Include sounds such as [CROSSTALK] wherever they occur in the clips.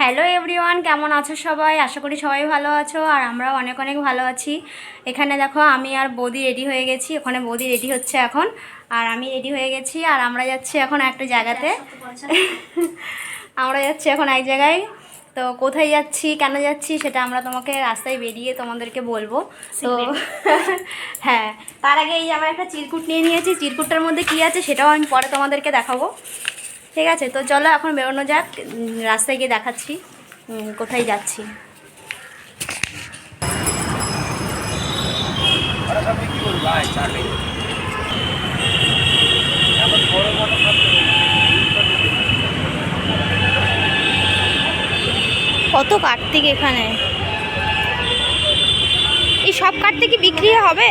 Hello everyone কেমন আছো সবাই? আশা করি সবাই ভালো আছো আর আমরাও অনেক অনেক ভালো আছি। এখানে দেখো আমি আর বৌদি রেডি হয়ে গেছি। ওখানে বৌদি রেডি হচ্ছে এখন আর আমি রেডি হয়ে গেছি আর আমরা যাচ্ছি এখন একটা জায়গাতে। আমরা যাচ্ছি এখন এক জায়গায়। তো কোথায় যাচ্ছি কেন যাচ্ছি সেটা আমরা তোমাকে রাস্তায় বেরিয়ে তোমাদেরকে বলব। তো [LAUGHS] হ্যাঁ তার আগে এই আমরা একটা চিরকুট নিয়ে নিয়েছি। চিরকুটটার মধ্যে কী আছে সেটাও আমি পরে তোমাদেরকে দেখাবো। ঠিক আছে তো চলো এখন বেরোনো যাক। রাস্তায় গিয়ে দেখাচ্ছি কোথায় যাচ্ছি। কত কার্তিক এখানে? এই সব কার্তিক কি বিক্রি হবে?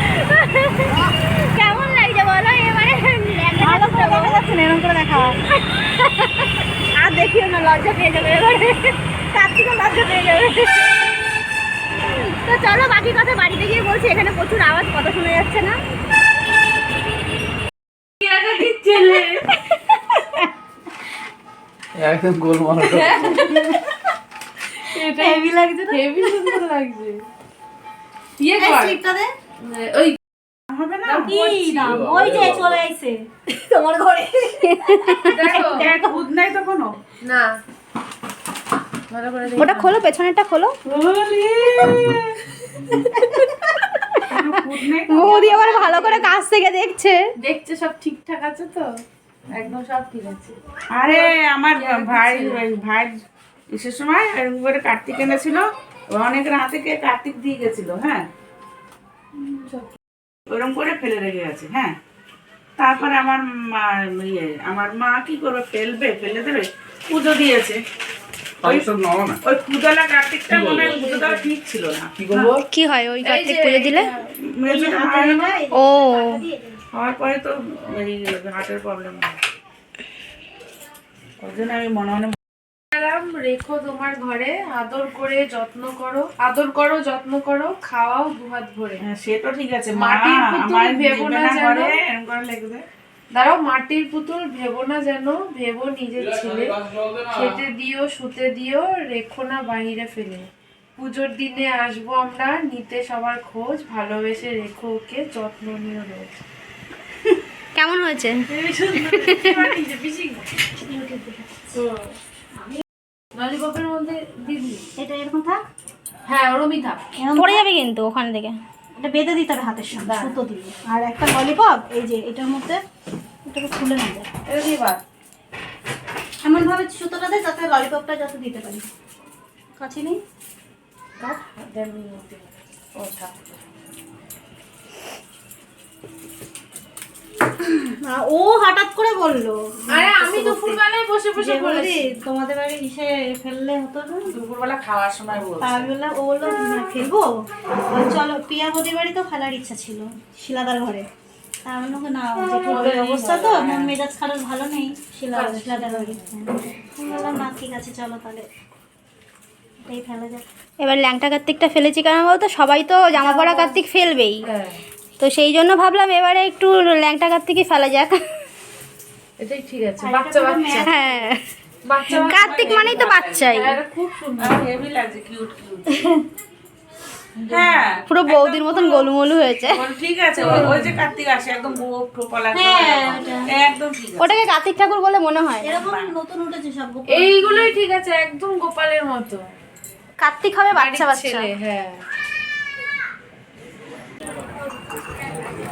কেমন লাগছে বলো? এবারে ভালো করে দেখা যাচ্ছে না এরকম করে দেখা আর দেখিও না লজ্জা পেয়ে যাবে এবারে। কার্তিকও লজ্জা পেয়ে যাবে। তো চলো বাকি কথা বাড়িতে গিয়ে বলছি এখানে প্রচুর আওয়াজ কথা শোনা যাচ্ছে না। একদম গোলমাল হেভি লাগছে না? হেভি সুন্দর লাগছে। ইয়ে কর। ওই হবে না? ওই যে চলে আইছে। [LAUGHS] তোমার ঘরে। দেখো [LAUGHS] ভূত নাই তো কোনো না। ভালো করে ওটা খোলো পেছনেরটা খোলো। ভূত বৌদি আবার ভালো করে কাছ থেকে দেখছে। দেখছে সব ঠিকঠাক আছে তো? একদম সব ঠিক আছে। আরে আমার ভাই ভাই ইসের সময় এরকম করে কার্তিক এনেছিল। অনেক রাতে কে কার্তিক দিয়ে গেছিল হ্যাঁ? ওরকম করে ফেলে রেখে গেছে হ্যাঁ। তারপরে আমার মা ইয়ে আমার মা কি করবে? ফেলবে ফেলে দেবে? পুজো দিয়েছে। ওই ওই পুজোলা কার্তিকটা মনে হয় পুজো দেওয়া ঠিক ছিল না। কি কি হয় ওই কার্তিক পুজো দিলে? হয় ও। হওয়ার পরে তো হার্টের প্রবলেম হয়। ওই জন্য আমি মনে মনে রেখো তোমার ঘরে আদর করে যত্ন করো আদর করো যত্ন করো খাওয়াও দুহাত ভরে। হ্যাঁ, সে তো ঠিক আছে। মাটির পুতুল ভেবো না যেন। দাঁড়াও মাটির পুতুল ভেবো না যেন ভেবো নিজের ছেলে। খেতে দিও শুতে দিও রেখো না বাহিরে ফেলে। পুজোর দিনে আসব আমরা নিতে সবার খোঁজ ভালোবেসে রেখো ওকে যত্ন নিও রোজ। কেমন হয়েছে? [LAUGHS] ললিপপের মধ্যে দিদি এটা এরকম থাক। হ্যাঁ ওরমই থাক। পড়ে যাবে কিন্তু ওখান থেকে। এটা বেঁধে দিতে হবে হাতের সঙ্গে সুতো দিয়ে। আর একটা ললিপপ এই যে এটার মধ্যে এটাকে খুলে না যায় এটা দিয়ে বাদ। এমন ভাবে সুতোটা দেয় যাতে ললিপপটা যাতে দিতে পারি। কাছে নেই? কাট দেন ও থাক। ও হঠাৎ করে বলল। আরে আমি দুপুরবেলায় বসে বসে বলেছি। তোমাদের বাড়ি ইসে ফেললে হতো না? দুপুরবেলা খাওয়ার সময় বলছে। আমি বললাম ও বলল "না, ফেলব। চলো পিয়া বৌদির বাড়ি তো ফেলার ইচ্ছা ছিল শিলাদার ঘরে। আমি না জেঠুর অবস্থা তো মন মেজাজ খারাপ ভালো নেই শিলা শিলাদার বাড়ি। হ্যাঁ। বললাম না ঠিক আছে চলো তাহলে। এটাই ফেলা যাক। এবার ল্যাংটা কার্তিকটা ফেলেছি কেন বলতো সবাই তো জামা পড়া কার্তিক ফেলবেই। হ্যাঁ। তো সেই জন্য ভাবলাম এবারে একটু ল্যাংটা থেকে ফেলা যাক। এটাই ঠিক আছে বাচ্চা বাচ্চা। হ্যাঁ। কার্তিক মানেই তো বাচ্চাই। খুব সুন্দর হেভি লাগছে কিউট কিউট হ্যাঁ। পুরো বৌদির মতন গোলুমলু হয়েছে। ঠিক আছে ওই ওই যে কার্তিক আসে একদম একদম ঠিক ওটাকে কার্তিক ঠাকুর বলে মনে হয়। এরকম নতুন উঠেছে সব এইগুলোই ঠিক আছে একদম গোপালের মতো। কার্তিক হবে বাচ্চা বাচ্চা। হ্যাঁ।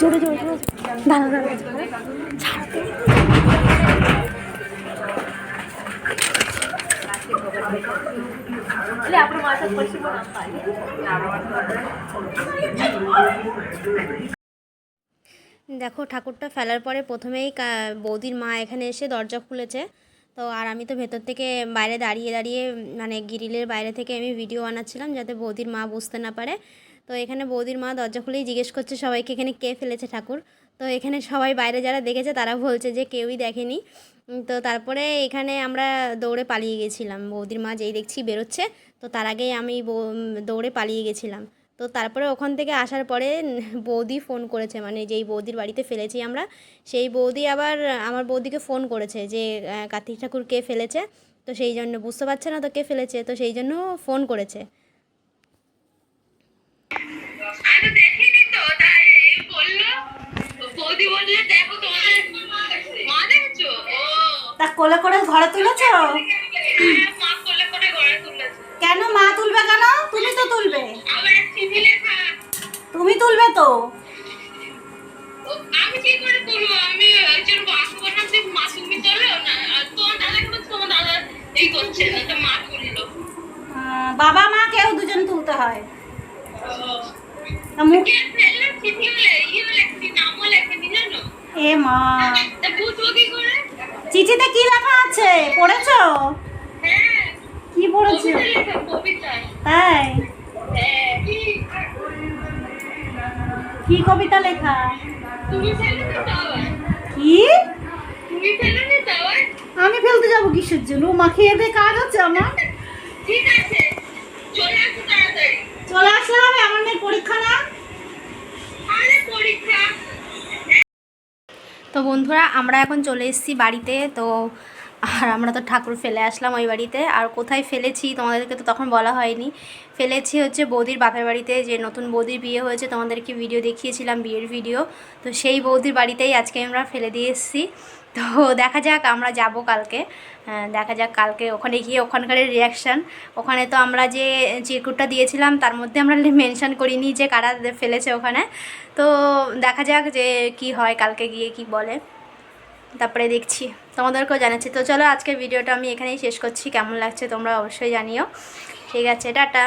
জোরে জোরে জোরে। দাঁড়া দাঁড়া দেখো ঠাকুরটা ফেলার পরে প্রথমেই কা- বৌদির মা এখানে এসে দরজা খুলেছে। তো আর আমি তো ভেতর থেকে বাইরে দাঁড়িয়ে দাঁড়িয়ে মানে গ্রিলের বাইরে থেকে আমি ভিডিও বানাচ্ছিলাম যাতে বৌদির মা বুঝতে না পারে। তো এখানে বৌদির মা দরজা খুলেই জিজ্ঞেস করছে সবাইকে, এখানে কে ফেলেছে ঠাকুর? তো এখানে সবাই বাইরে যারা দেখেছে তারা বলছে যে কেউই দেখেনি। তো তারপরে এখানে আমরা দৌড়ে পালিয়ে গেছিলাম। বৌদির মা যেই দেখছি বেরোচ্ছে, তো তার আগেই আমি দৌড়ে পালিয়ে গেছিলাম। তো তারপরে ওখান থেকে আসার পরে বৌদি ফোন করেছে মানে যেই বৌদির বাড়িতে ফেলেছি আমরা, সেই বৌদি আবার আমার বৌদিকে ফোন করেছে যে কার্তিক ঠাকুর কে ফেলেছে? তো সেই জন্য, বুঝতে পারছে না তো কে ফেলেছে? তো সেই জন্য ফোন করেছে। তা কোলে করে ঘরে তুলেছো? হ্যাঁ, কেন মা তুলবে কেন? তুমি তো তুলবে। তুমি তুলবে তো। আমি কি করে তুলবো? আমি ওই বাসু বললাম মা তুমি তোলো? না তোমার দাদাকে বলছি তোমার দাদা এই করছে না তো মা তুললো। বাবা মা কেউ দুজন তুলতে হয়। এ মা চিঠিতে কি লেখা আছে পড়েছো কি পড়েছো তাই কি কবিতা লেখা কি আমি ফেলতে যাব কিসের জন্য মাখিয়ে দিয়ে কাজ হচ্ছে আমার ঠিক আছে চলে আসো তাড়াতাড়ি চলে আসলে হবে আমার মেয়ের পরীক্ষা না আরে পরীক্ষা তো বন্ধুরা আমরা এখন চলে এসেছি বাড়িতে। তো আর আমরা তো ঠাকুর ফেলে আসলাম ওই বাড়িতে। আর কোথায় ফেলেছি তোমাদেরকে তো তখন বলা হয়নি। ফেলেছি হচ্ছে বৌদির বাপের বাড়িতে, যে নতুন বৌদির বিয়ে হয়েছে, তোমাদেরকে ভিডিও দেখিয়েছিলাম, বিয়ের ভিডিও তো সেই বৌদির বাড়িতেই আজকে আমরা ফেলে দিয়ে এসেছি। তো দেখা যাক আমরা যাব কালকে। দেখা যাক কালকে ওখানে গিয়ে ওখানকার রিয়াকশান ওখানে তো আমরা যে চিরকুটটা দিয়েছিলাম, তার মধ্যে আমরা [LAUGHS] মেনশন করিনি যে কারা ফেলেছে ওখানে। তো দেখা যাক যে কি হয়, কালকে গিয়ে কি বলে। তারপরে দেখছি। তোমাদেরকেও জানাচ্ছি। তো চলো আজকের ভিডিওটা আমি এখানেই শেষ করছি। কেমন লাগছে তোমরা অবশ্যই জানিও। ঠিক আছে, টাটা।